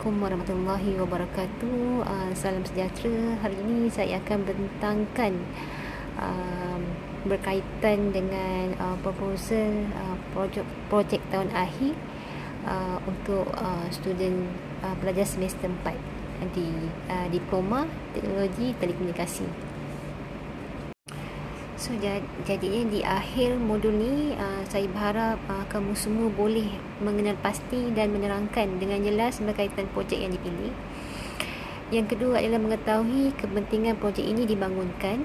Assalamualaikum warahmatullahi wabarakatuh. Uh, salam sejahtera. Hari ini saya akan bentangkan uh, berkaitan dengan uh, proposal uh, projek projek tahun akhir uh, untuk uh, student uh, pelajar semester 4 di uh, diploma teknologi telekomunikasi. So jadinya di akhir modul ni uh, saya berharap uh, kamu semua boleh mengenal pasti dan menerangkan dengan jelas berkaitan projek yang dipilih. Yang kedua adalah mengetahui kepentingan projek ini dibangunkan.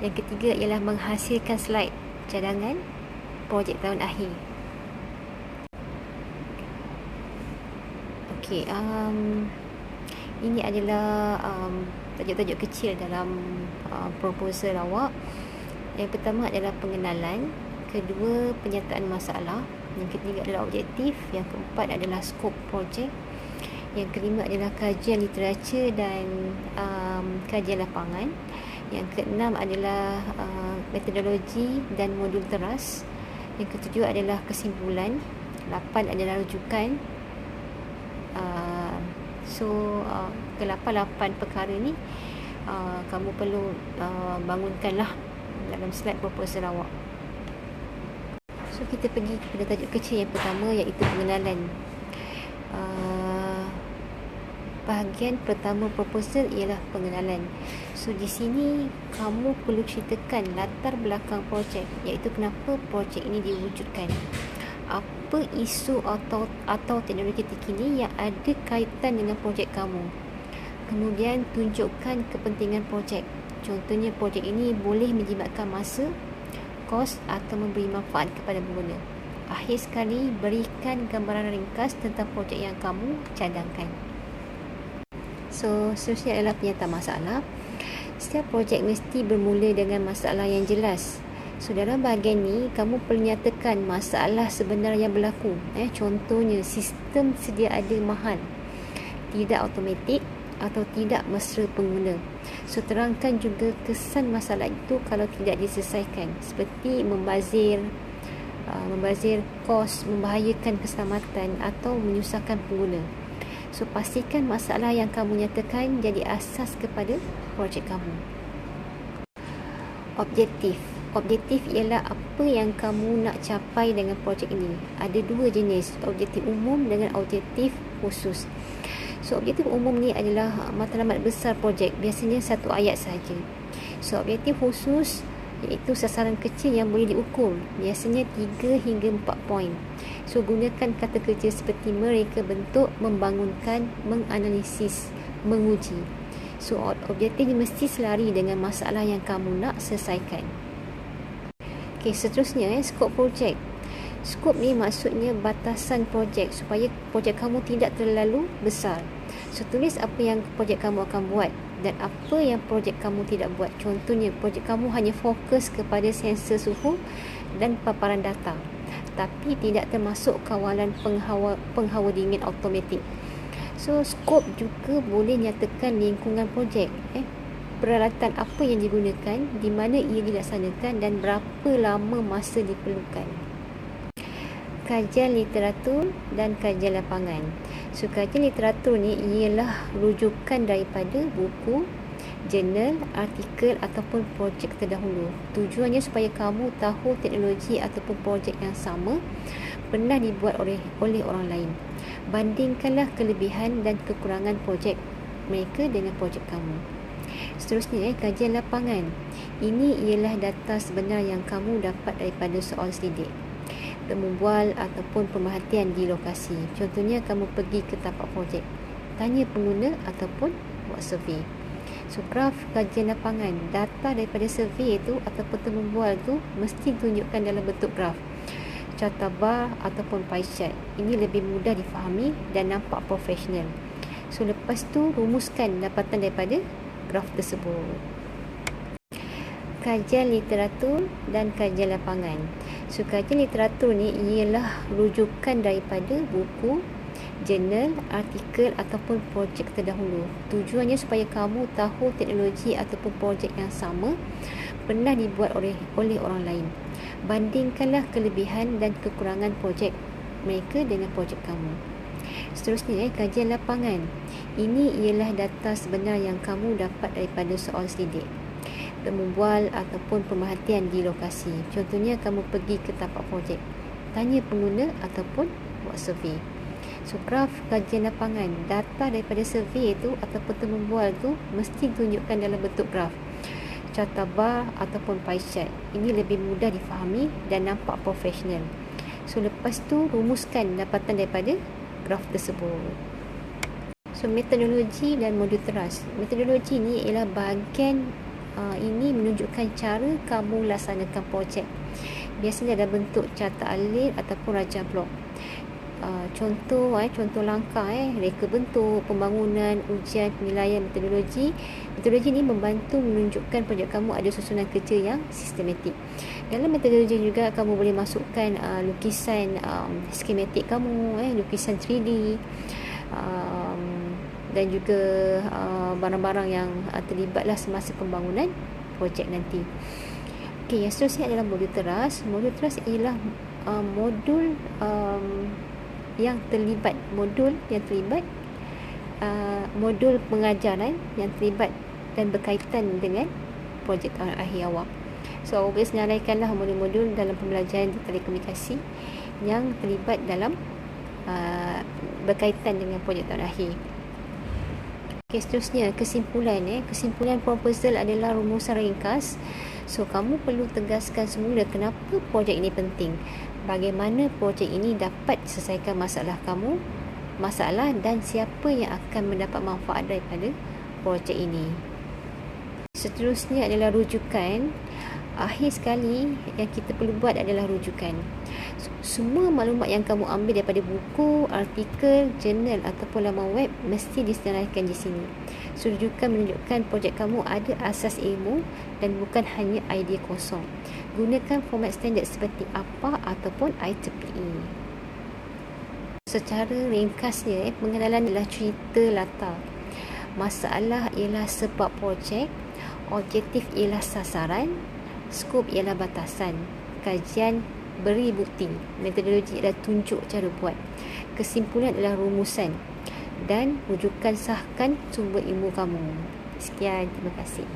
Yang ketiga ialah menghasilkan slide cadangan projek tahun akhir. Okey, um, ini adalah um, tajuk-tajuk kecil dalam uh, proposal awak. Yang pertama adalah pengenalan, kedua penyertaan masalah, yang ketiga adalah objektif, yang keempat adalah skop projek, yang kelima adalah kajian literatur dan um, kajian lapangan, yang keenam adalah uh, metodologi dan modul teras, yang ketujuh adalah kesimpulan, lapan adalah rujukan. Uh, so uh, ke lapan lapan perkara ni uh, kamu perlu uh, bangunkanlah dalam slide proposal awak. So kita pergi kepada tajuk kecil yang pertama iaitu pengenalan. Uh, bahagian pertama proposal ialah pengenalan. So di sini kamu perlu ceritakan latar belakang projek iaitu kenapa projek ini diwujudkan. Apa isu atau atau teknologi terkini yang ada kaitan dengan projek kamu. Kemudian tunjukkan kepentingan projek. Contohnya projek ini boleh menjimatkan masa, kos atau memberi manfaat kepada pengguna. Akhir sekali, berikan gambaran ringkas tentang projek yang kamu cadangkan. So, seterusnya adalah penyataan masalah. Setiap projek mesti bermula dengan masalah yang jelas. So, dalam bahagian ni, kamu perlu nyatakan masalah sebenar yang berlaku. Eh, contohnya, sistem sedia ada mahal. Tidak automatik atau tidak mesra pengguna. So terangkan juga kesan masalah itu kalau tidak diselesaikan seperti membazir uh, membazir kos, membahayakan keselamatan atau menyusahkan pengguna. So pastikan masalah yang kamu nyatakan jadi asas kepada projek kamu. Objektif Objektif ialah apa yang kamu nak capai dengan projek ini. Ada dua jenis, objektif umum dengan objektif khusus. So objektif umum ni adalah matlamat besar projek biasanya satu ayat sahaja. So objektif khusus iaitu sasaran kecil yang boleh diukur biasanya 3 hingga 4 poin. So gunakan kata kerja seperti mereka bentuk, membangunkan, menganalisis, menguji. So objektif ni mesti selari dengan masalah yang kamu nak selesaikan. Okay, seterusnya eh, skop projek. Skop ni maksudnya batasan projek supaya projek kamu tidak terlalu besar. So tulis apa yang projek kamu akan buat dan apa yang projek kamu tidak buat. Contohnya projek kamu hanya fokus kepada sensor suhu dan paparan data tapi tidak termasuk kawalan penghawa, penghawa dingin automatik. So skop juga boleh nyatakan lingkungan projek. Eh, peralatan apa yang digunakan, di mana ia dilaksanakan dan berapa lama masa diperlukan kajian literatur dan kajian lapangan. So, kajian literatur ni ialah rujukan daripada buku, jurnal, artikel ataupun projek terdahulu. Tujuannya supaya kamu tahu teknologi ataupun projek yang sama pernah dibuat oleh oleh orang lain. Bandingkanlah kelebihan dan kekurangan projek mereka dengan projek kamu. Seterusnya, eh, kajian lapangan. Ini ialah data sebenar yang kamu dapat daripada soal selidik temu bual ataupun pemerhatian di lokasi. Contohnya kamu pergi ke tapak projek. Tanya pengguna ataupun buat survey. So graf kajian lapangan, data daripada survey itu ataupun temu bual tu mesti tunjukkan dalam bentuk graf. Carta bar ataupun pie chart. Ini lebih mudah difahami dan nampak profesional. So lepas tu rumuskan dapatan daripada graf tersebut kajian literatur dan kajian lapangan. So, kajian literatur ni ialah rujukan daripada buku, jurnal, artikel ataupun projek terdahulu. Tujuannya supaya kamu tahu teknologi ataupun projek yang sama pernah dibuat oleh oleh orang lain. Bandingkanlah kelebihan dan kekurangan projek mereka dengan projek kamu. Seterusnya, eh, kajian lapangan. Ini ialah data sebenar yang kamu dapat daripada soal selidik membual ataupun pemerhatian di lokasi. Contohnya, kamu pergi ke tapak projek. Tanya pengguna ataupun buat survey. So, graf kajian lapangan. Data daripada survey itu ataupun tembual tu mesti tunjukkan dalam bentuk graf. Carta bar ataupun pie chart. Ini lebih mudah difahami dan nampak profesional. So, lepas tu rumuskan dapatan daripada graf tersebut. So, metodologi dan modul teras. Metodologi ni ialah bahagian uh, ini menunjukkan cara kamu laksanakan projek. Biasanya ada bentuk carta alir ataupun raja blok. Uh, contoh eh contoh langkah eh reka bentuk pembangunan ujian penilaian metodologi metodologi ini membantu menunjukkan projek kamu ada susunan kerja yang sistematik dalam metodologi juga kamu boleh masukkan uh, lukisan um, skematik kamu eh lukisan 3D um, dan juga uh, barang-barang yang uh, terlibatlah semasa pembangunan projek nanti Okey, yang seterusnya adalah modul teras modul teras ialah uh, modul um, yang terlibat modul yang terlibat uh, modul pengajaran yang terlibat dan berkaitan dengan projek tahun akhir awak. So, boleh senaraikanlah modul-modul dalam pembelajaran di telekomunikasi yang terlibat dalam uh, berkaitan dengan projek tahun akhir. Okay, seterusnya kesimpulan eh. Kesimpulan proposal adalah rumusan ringkas. So, kamu perlu tegaskan semula kenapa projek ini penting bagaimana projek ini dapat selesaikan masalah kamu, masalah dan siapa yang akan mendapat manfaat daripada projek ini. Seterusnya adalah rujukan. Akhir sekali yang kita perlu buat adalah rujukan. Semua maklumat yang kamu ambil daripada buku, artikel, jurnal ataupun laman web mesti disenaraikan di sini. So, rujukan menunjukkan projek kamu ada asas ilmu dan bukan hanya idea kosong gunakan format standard seperti APA ataupun IEEE. Secara ringkasnya, eh, pengenalan adalah cerita latar. Masalah ialah sebab projek, objektif ialah sasaran, skop ialah batasan, kajian beri bukti, metodologi adalah tunjuk cara buat, kesimpulan adalah rumusan. Dan rujukan sahkan sumber ilmu kamu. Sekian, terima kasih.